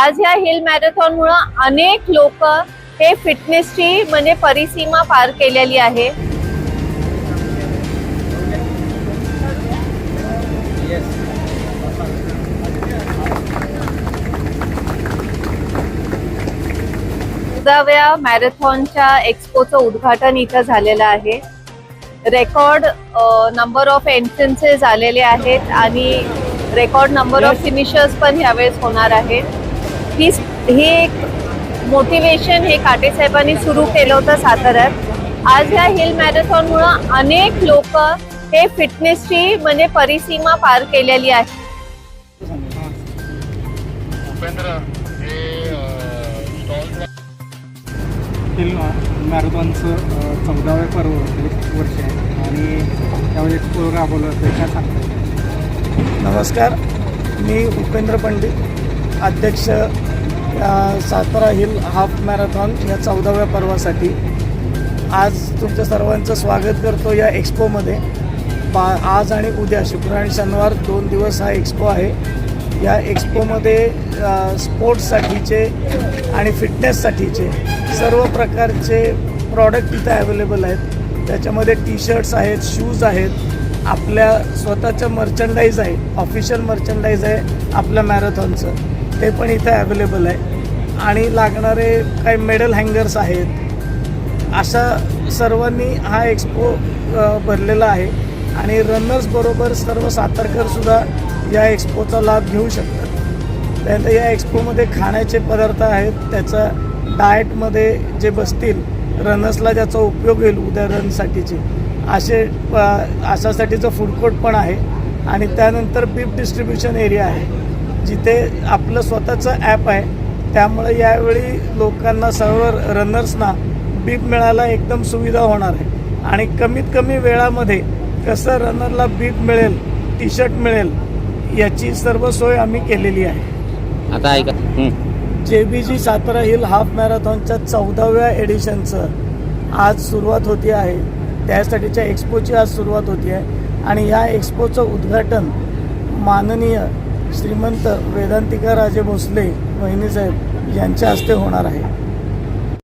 आज ह्या hill marathon मुळे अनेक लोक हे फिटनेसची म्हणजे परिसीमा पार केलेली आहे. चौदाव्या मॅरेथॉनच्या एक्सपोचं उद्घाटन इथं झालेलं आहे. रेकॉर्ड नंबर ऑफ एंट्रन्सेस आलेले आहेत आणि रेकॉर्ड नंबर ऑफ फिनिशर्स पण यावेळेस होणार आहेत. ही ही एक मोटिवेशन हे काटे साहेबांनी सुरू केलं होतं साताऱ्यात. आज ह्या हिल मॅरेथॉनमुळं अनेक लोक हे फिटनेसची म्हणजे परिसीमा पार केलेली आहे. उपेंद्र हे स्टॉल हिल मॅरेथॉनचं चौदावे पर्व एक वर्ष आहे. आणि त्यामध्ये एक्सपो राबवलं ते काय सांगता येईल? नमस्कार. मी उपेंद्र पंडित अध्यक्ष या सातारा हिल हाफ मॅरेथॉन या चौदाव्या पर्वासाठी. आज तुमच्या सर्वांचं स्वागत करतो या एक्सपोमध्ये. पा आज आणि उद्या शुक्र आणि शनिवार दोन दिवस हा एक्सपो आहे. या एक्सपोमध्ये स्पोर्ट्ससाठीचे आणि फिटनेससाठीचे सर्व प्रकारचे प्रॉडक्ट इथं अवेलेबल आहेत. त्याच्यामध्ये टी शर्ट्स आहेत शूज आहेत आपल्या स्वतःचं मर्चंडाईज आहे ऑफिशियल मर्चंडाईज आहे आपल्या मॅरेथॉनचं. ते पण इथं अवेलेबल आहे. आणि लागणारे काही मेडल हँगर्स आहेत. अशा सर्वांनी हा एक्सपो भरलेला आहे. आणि रनर्सबरोबर सर्व सातारकरसुद्धा या एक्सपोचा लाभ घेऊ शकतात. त्यानंतर या एक्सपोमध्ये खाण्याचे पदार्थ आहेत. त्याचा डाएटमध्ये जे बसतील रनर्सला ज्याचा उपयोग होईल उद्या रनसाठीचे असे अशासाठीचं फूड कोर्ट पण आहे. आणि त्यानंतर बीप डिस्ट्रीब्युशन एरिया आहे. जिथे आपलं स्वतःचं ॲप आहे. त्यामुळे यावेळी लोकांना सर्व रनर्सना बीप मिळायला एकदम सुविधा होणार आहे. आणि कमीत कमी वेळामध्ये कसं रनरला बीप मिळेल टी शर्ट मिळेल याची सर्व सोय आम्ही केलेली आहे. आता ऐका. J B G Satara hill half मॅरेथॉनच्या चौदाव्या एडिशनचं आज सुरुवात होती आहे. त्यासाठीच्या एक्सपोची आज सुरुवात होती आहे. आणि या एक्सपोचं उद्घाटन माननीय श्रीमंत वेदांतिका राजे भोसले वहिनीसाहेब यांच्या हस्ते होणार आहे.